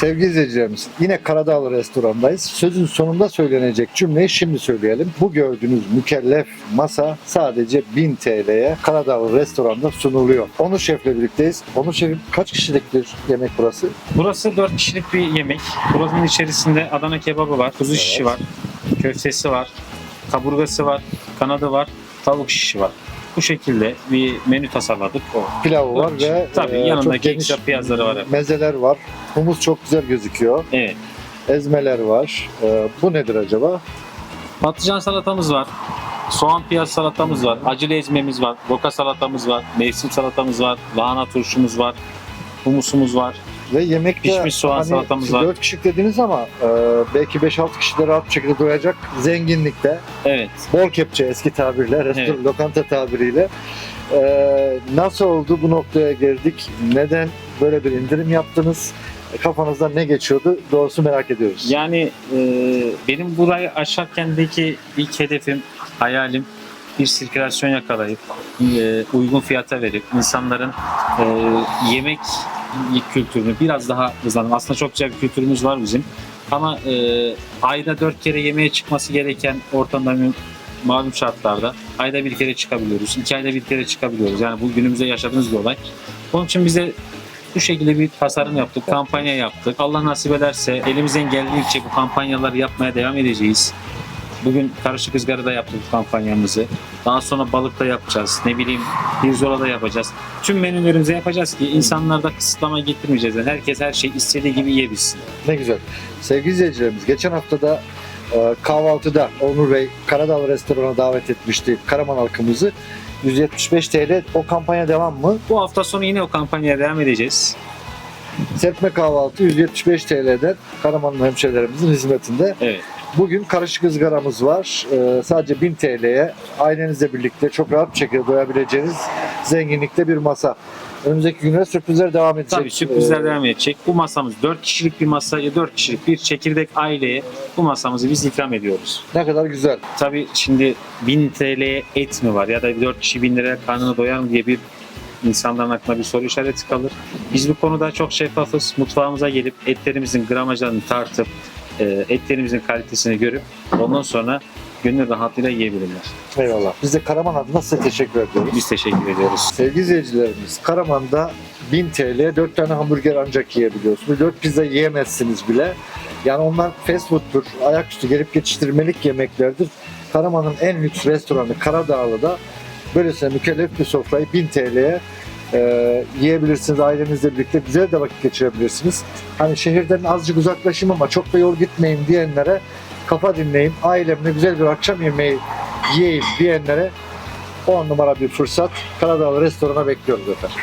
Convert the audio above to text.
Sevgili izleyicilerimiz yine Karadağlı restorandayız. Sözün sonunda söylenecek cümleyi şimdi söyleyelim. Bu gördüğünüz mükellef masa sadece 1000 TL'ye Karadağlı restoranda sunuluyor. Onur Şef'le birlikteyiz. Onur Şef'im kaç kişilik bir yemek burası? Burası 4 kişilik bir yemek. Buranın içerisinde Adana kebabı var, kuzu şişi var, köftesi var, kaburgası var, kanadı var, tavuk şişi var. Bu şekilde bir menü tasarladık. O. Pilavı var ve Tabii, e, yanındaki çok geniş piyazları var. mezeler var. Humus çok güzel gözüküyor. Evet. Ezmeler var. E, bu nedir acaba? Patlıcan salatamız var. Soğan piyaz salatamız var. Acılı ezmemiz var. Roka salatamız var. Mevsim salatamız var. Lahana turşumuz var. Humusumuz var. Ve yemekte Pişmiş soğan salatamız var. 4 kişilik dediniz ama e, belki 5-6 kişi de rahat bir şekilde doyacak zenginlikte. Evet. Bol kepçe eski tabirle, restoran, Evet. lokanta tabiriyle. E, nasıl oldu bu noktaya geldik? Neden böyle bir indirim yaptınız? Kafanızdan ne geçiyordu? Doğrusu merak ediyoruz. Yani e, benim burayı aşarkendeki ilk hedefim, hayalim bir sirkülasyon yakalayıp e, uygun fiyata verip insanların e, yemek kültürünü biraz daha hızlandırmak. Aslında çok güzel bir kültürümüz var bizim. Ama e, ayda dört kere yemeğe çıkması gereken ortamda malum şartlarda ayda bir kere çıkabiliyoruz. iki ayda bir kere çıkabiliyoruz. Yani bu günümüzde yaşadığımız bir olay. Onun için bize bu şekilde bir tasarım yaptık, kampanya yaptık. Allah nasip ederse elimizden geldiğince bu kampanyaları yapmaya devam edeceğiz. Bugün karışık ızgarada yaptık kampanyamızı. Daha sonra balıkta yapacağız. Ne bileyim pirzola da yapacağız. Tüm menülerimizi yapacağız ki insanlarda kısıtlama getirmeyeceğiz. Yani herkes her şey istediği gibi yiyebilsin. Ne güzel. Sevgili izleyicilerimiz, geçen hafta da e, kahvaltıda Onur Bey Karadağ Restoran'a davet etmişti Karaman halkımızı. 175 TL o kampanya devam mı? Bu hafta sonu yine o kampanyaya devam edeceğiz. Serpme kahvaltı 175 TL'den Karamanlı hemşehrilerimizin hizmetinde. Evet. Bugün karışık ızgaramız var. Ee, sadece 1000 TL'ye ailenizle birlikte çok rahat bir şekilde doyabileceğiniz zenginlikte bir masa. Önümüzdeki günlere sürprizler devam edecek. Tabii sürprizler Ee, devam edecek. Bu masamız 4 kişilik bir masa ya 4 kişilik bir çekirdek aileye bu masamızı biz ikram ediyoruz. Ne kadar güzel. Tabii şimdi 1000 TL et mi var ya da 4 kişi 1000 liraya karnını doyar mı diye bir insanların aklına bir soru işareti kalır. Biz bu konuda çok şeffafız. Mutfağımıza gelip etlerimizin gramajlarını tartıp etlerimizin kalitesini görüp ondan sonra gönül rahatlığıyla yiyebilirler. Eyvallah. Biz de Karaman adına size teşekkür ediyoruz. Biz teşekkür ediyoruz. Sevgili izleyicilerimiz, Karaman'da 1000 TL 4 tane hamburger ancak yiyebiliyorsunuz. 4 pizza yiyemezsiniz bile. Yani onlar fast food'tur, ayaküstü gelip geçiştirmelik yemeklerdir. Karaman'ın en lüks restoranı Karadağlı'da böylesine mükellef bir sofrayı 1000 TL'ye e, yiyebilirsiniz. Ailenizle birlikte güzel de vakit geçirebilirsiniz. Hani şehirden azıcık uzaklaşayım ama çok da yol gitmeyeyim diyenlere kafa dinleyeyim, ailemle güzel bir akşam yemeği yiyeyim diyenlere 10 numara bir fırsat. Karadağlı restorana bekliyoruz efendim.